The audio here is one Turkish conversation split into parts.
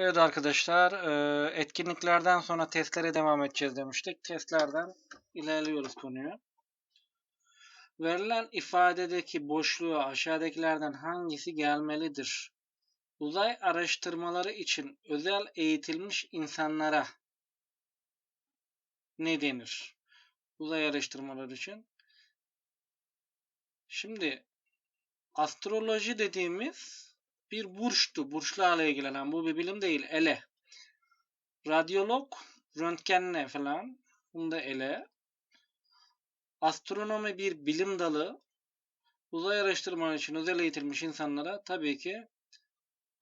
Evet arkadaşlar, eee, etkinliklerden sonra testlere devam edeceğiz demiştik. Testlerden ilerliyoruz konuyu. Verilen ifadedeki boşluğa aşağıdakilerden hangisi gelmelidir? Uzay araştırmaları için özel eğitilmiş insanlara ne denir? Uzay araştırmaları için. Şimdi astroloji dediğimiz bir burçtu. Burçlarla ilgilenen bu bir bilim değil. Ele. Radyolog röntgenle falan. Bunu da ele. Astronomi bir bilim dalı. Uzay araştırmaları için özel eğitilmiş insanlara tabii ki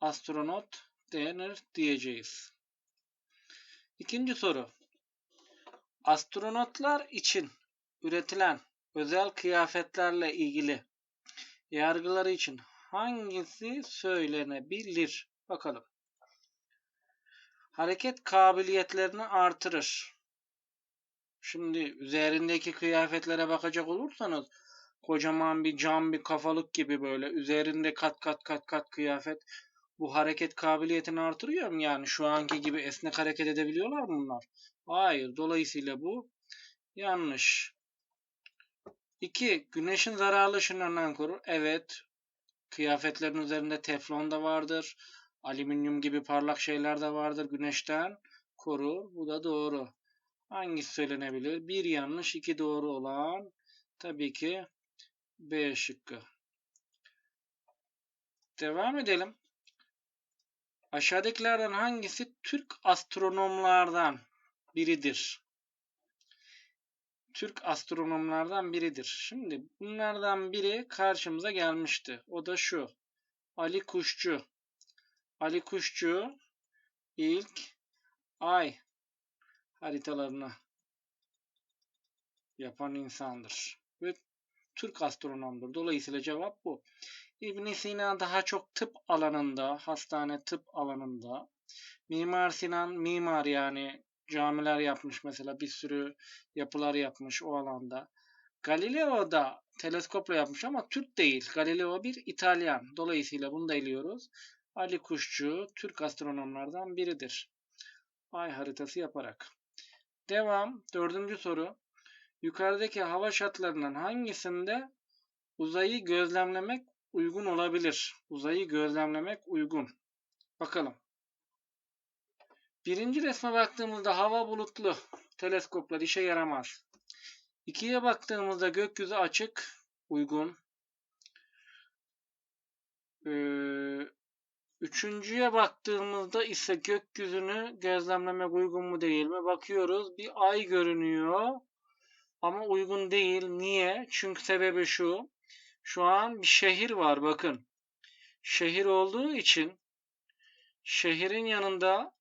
astronot denir diyeceğiz. İkinci soru. Astronotlar için üretilen özel kıyafetlerle ilgili yargıları için hangisi söylenebilir? Bakalım. Hareket kabiliyetlerini artırır. Şimdi üzerindeki kıyafetlere bakacak olursanız kocaman bir cam bir kafalık gibi böyle üzerinde kat kat kat kat kıyafet bu hareket kabiliyetini artırıyor mu? Yani şu anki gibi esnek hareket edebiliyorlar mı bunlar? Hayır. Dolayısıyla bu yanlış. 2. Güneşin zararlı ışınlarından korur. Evet. Kıyafetlerin üzerinde teflon da vardır. Alüminyum gibi parlak şeyler de vardır. Güneşten korur. Bu da doğru. Hangisi söylenebilir? Bir yanlış, iki doğru olan tabii ki B şıkkı. Devam edelim. Aşağıdakilerden hangisi Türk astronomlardan biridir? Türk astronomlardan biridir. Şimdi bunlardan biri karşımıza gelmişti. O da şu. Ali Kuşçu. Ali Kuşçu ilk ay haritalarını yapan insandır. Ve Türk astronomdur. Dolayısıyla cevap bu. ibn Sina daha çok tıp alanında, hastane tıp alanında. Mimar Sinan mimar yani camiler yapmış mesela bir sürü yapılar yapmış o alanda. Galileo da teleskopla yapmış ama Türk değil. Galileo bir İtalyan. Dolayısıyla bunu da eliyoruz. Ali Kuşçu Türk astronomlardan biridir. Ay haritası yaparak. Devam. Dördüncü soru. Yukarıdaki hava şartlarından hangisinde uzayı gözlemlemek uygun olabilir? Uzayı gözlemlemek uygun. Bakalım. Birinci resme baktığımızda hava bulutlu. Teleskoplar işe yaramaz. İkiye baktığımızda gökyüzü açık. Uygun. Ee, üçüncüye baktığımızda ise gökyüzünü gözlemlemek uygun mu değil mi? Bakıyoruz. Bir ay görünüyor. Ama uygun değil. Niye? Çünkü sebebi şu. Şu an bir şehir var bakın. Şehir olduğu için şehrin yanında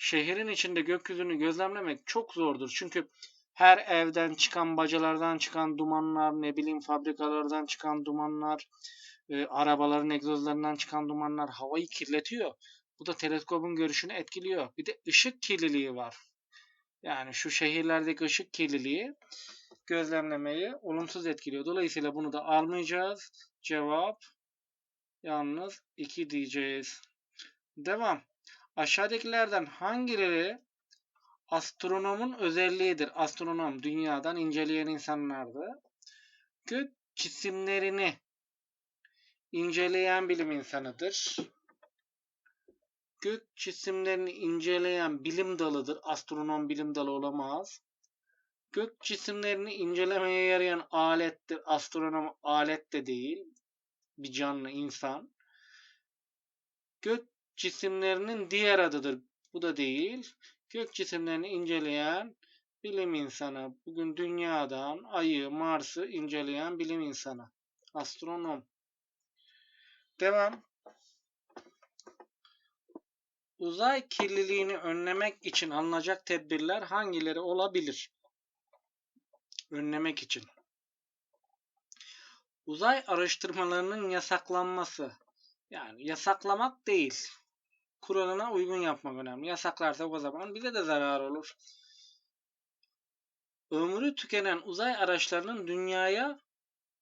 şehrin içinde gökyüzünü gözlemlemek çok zordur. Çünkü her evden çıkan bacalardan çıkan dumanlar, ne bileyim fabrikalardan çıkan dumanlar, e, arabaların egzozlarından çıkan dumanlar havayı kirletiyor. Bu da teleskopun görüşünü etkiliyor. Bir de ışık kirliliği var. Yani şu şehirlerdeki ışık kirliliği gözlemlemeyi olumsuz etkiliyor. Dolayısıyla bunu da almayacağız. Cevap yalnız 2 diyeceğiz. Devam. Aşağıdakilerden hangileri astronomun özelliğidir? Astronom dünyadan inceleyen insanlardı. Gök cisimlerini inceleyen bilim insanıdır. Gök cisimlerini inceleyen bilim dalıdır. Astronom bilim dalı olamaz. Gök cisimlerini incelemeye yarayan alettir. Astronom alet de değil. Bir canlı insan. Gök cisimlerinin diğer adıdır. Bu da değil. Gök cisimlerini inceleyen bilim insanı. Bugün dünyadan ayı, Mars'ı inceleyen bilim insanı. Astronom. Devam. Uzay kirliliğini önlemek için alınacak tedbirler hangileri olabilir? Önlemek için. Uzay araştırmalarının yasaklanması. Yani yasaklamak değil kuralına uygun yapmak önemli. Yasaklarsak o zaman bize de zarar olur. Ömrü tükenen uzay araçlarının dünyaya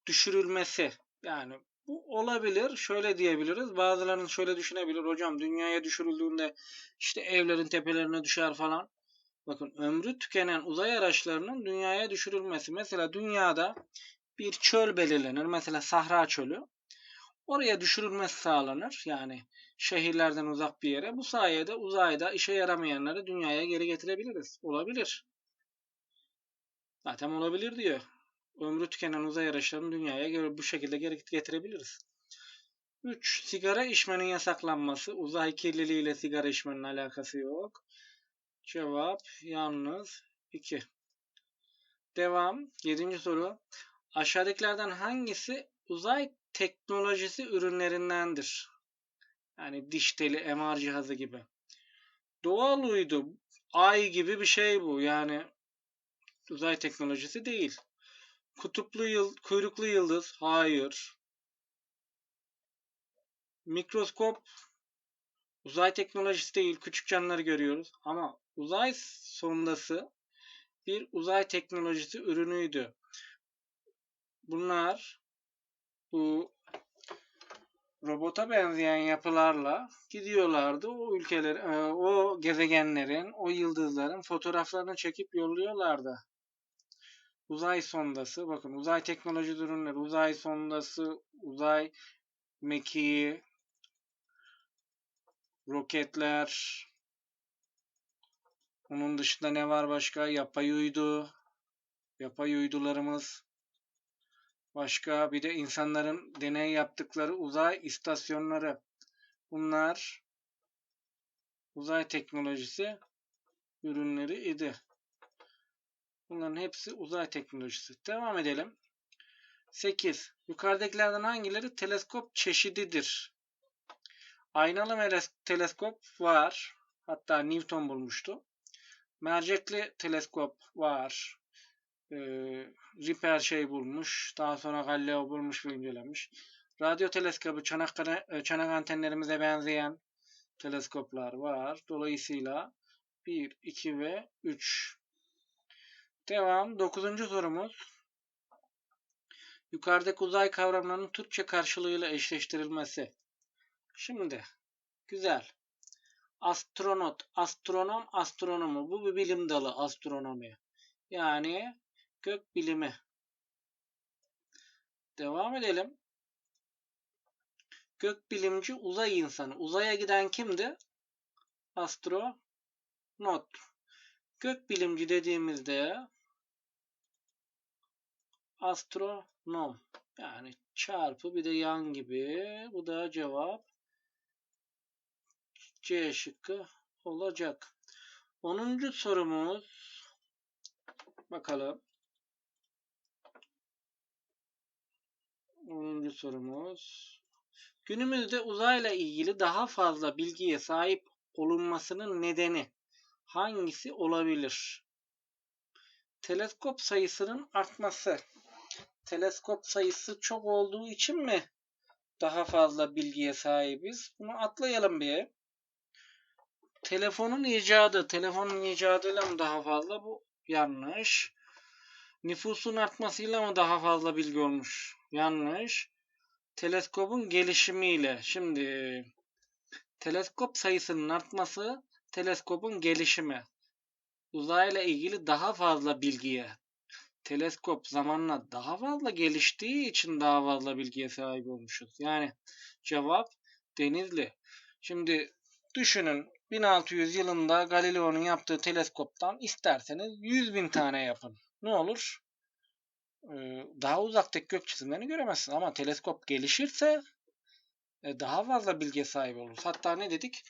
düşürülmesi. Yani Bu olabilir. Şöyle diyebiliriz. Bazılarının şöyle düşünebilir. Hocam dünyaya düşürüldüğünde işte evlerin tepelerine düşer falan. Bakın ömrü tükenen uzay araçlarının dünyaya düşürülmesi. Mesela dünyada bir çöl belirlenir. Mesela Sahra Çölü. Oraya düşürülmesi sağlanır. Yani şehirlerden uzak bir yere. Bu sayede uzayda işe yaramayanları dünyaya geri getirebiliriz. Olabilir. Zaten olabilir diyor. Ömrü tükenen uzay araçlarını dünyaya bu şekilde geri getirebiliriz. 3. Sigara içmenin yasaklanması. Uzay kirliliği ile sigara içmenin alakası yok. Cevap yalnız 2. Devam. 7. soru. Aşağıdakilerden hangisi uzay teknolojisi ürünlerindendir? Yani diş teli, MR cihazı gibi. Doğal uydu, ay gibi bir şey bu. Yani uzay teknolojisi değil. Kutuplu yıl, kuyruklu yıldız, hayır. Mikroskop uzay teknolojisi değil, küçük canlıları görüyoruz. Ama uzay sondası bir uzay teknolojisi ürünüydü. Bunlar bu robota benzeyen yapılarla gidiyorlardı. O ülkeler, e, o gezegenlerin, o yıldızların fotoğraflarını çekip yolluyorlardı. Uzay sondası, bakın uzay teknoloji ürünleri, uzay sondası, uzay mekiği, roketler, onun dışında ne var başka? Yapay uydu, yapay uydularımız, Başka bir de insanların deney yaptıkları uzay istasyonları. Bunlar uzay teknolojisi ürünleri idi. Bunların hepsi uzay teknolojisi. Devam edelim. 8. Yukarıdakilerden hangileri teleskop çeşididir? Aynalı teleskop var. Hatta Newton bulmuştu. Mercekli teleskop var e, Ripper şey bulmuş. Daha sonra Galileo bulmuş ve incelemiş. Radyo teleskobu çanak, e, çanak antenlerimize benzeyen teleskoplar var. Dolayısıyla 1, 2 ve 3. Devam. Dokuzuncu sorumuz. Yukarıdaki uzay kavramlarının Türkçe karşılığıyla eşleştirilmesi. Şimdi güzel. Astronot, astronom, astronomu. Bu bir bilim dalı astronomi. Yani Gök bilimi. Devam edelim. Gök bilimci uzay insanı. Uzaya giden kimdi? Astronot. Gök bilimci dediğimizde astronom. Yani çarpı bir de yan gibi. Bu da cevap C şıkkı olacak. 10. sorumuz bakalım. 10. sorumuz. Günümüzde uzayla ilgili daha fazla bilgiye sahip olunmasının nedeni hangisi olabilir? Teleskop sayısının artması. Teleskop sayısı çok olduğu için mi daha fazla bilgiye sahibiz? Bunu atlayalım bir. Telefonun icadı. Telefonun icadıyla mı daha fazla? Bu yanlış. Nüfusun artmasıyla mı daha fazla bilgi olmuş? Yanlış. Teleskopun gelişimiyle. Şimdi teleskop sayısının artması teleskopun gelişimi. Uzayla ilgili daha fazla bilgiye. Teleskop zamanla daha fazla geliştiği için daha fazla bilgiye sahip olmuşuz. Yani cevap Denizli. Şimdi düşünün 1600 yılında Galileo'nun yaptığı teleskoptan isterseniz 100 bin tane yapın. Ne olur? Daha uzaktaki gök cisimlerini göremezsin. Ama teleskop gelişirse daha fazla bilgiye sahip oluruz. Hatta ne dedik?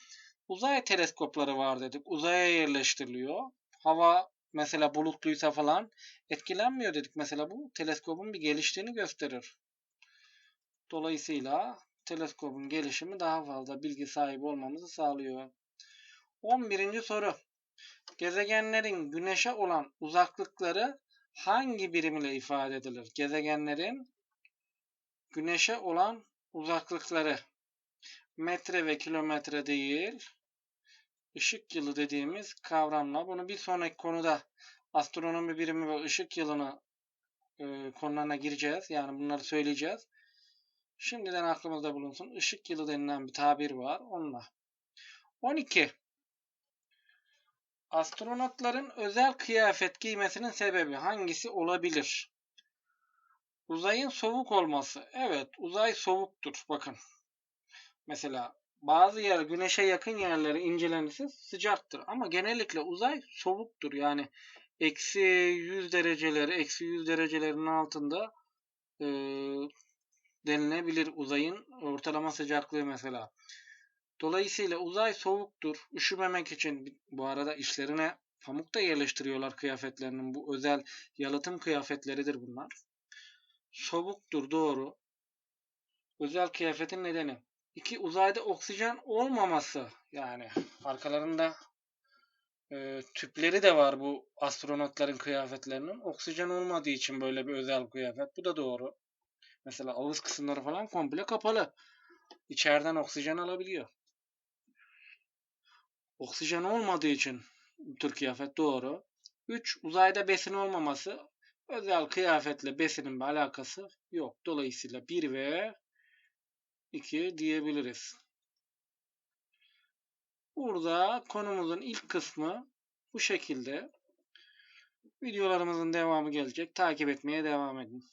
Uzay teleskopları var dedik. Uzaya yerleştiriliyor. Hava mesela bulutluysa falan etkilenmiyor dedik. Mesela bu teleskopun bir geliştiğini gösterir. Dolayısıyla teleskopun gelişimi daha fazla bilgi sahibi olmamızı sağlıyor. 11. soru. Gezegenlerin güneşe olan uzaklıkları hangi birim ile ifade edilir? Gezegenlerin güneşe olan uzaklıkları metre ve kilometre değil ışık yılı dediğimiz kavramla bunu bir sonraki konuda astronomi birimi ve ışık yılını e, konularına gireceğiz. Yani bunları söyleyeceğiz. Şimdiden aklımızda bulunsun. Işık yılı denilen bir tabir var. Onunla. 12. Astronotların özel kıyafet giymesinin sebebi hangisi olabilir? Uzayın soğuk olması. Evet, uzay soğuktur. Bakın. Mesela bazı yer güneşe yakın yerleri incelenirse sıcaktır. Ama genellikle uzay soğuktur. Yani eksi 100 dereceleri, eksi 100 derecelerin altında e, denilebilir uzayın ortalama sıcaklığı mesela. Dolayısıyla uzay soğuktur. Üşümemek için bu arada işlerine pamuk da yerleştiriyorlar kıyafetlerinin. Bu özel yalıtım kıyafetleridir bunlar. Soğuktur doğru. Özel kıyafetin nedeni. İki uzayda oksijen olmaması yani arkalarında e, tüpleri de var bu astronotların kıyafetlerinin. Oksijen olmadığı için böyle bir özel kıyafet. Bu da doğru. Mesela ağız kısımları falan komple kapalı. İçeriden oksijen alabiliyor. Oksijen olmadığı için tür kıyafet doğru. 3. Uzayda besin olmaması. Özel kıyafetle besinin bir alakası yok. Dolayısıyla 1 ve 2 diyebiliriz. Burada konumuzun ilk kısmı bu şekilde. Videolarımızın devamı gelecek. Takip etmeye devam edin.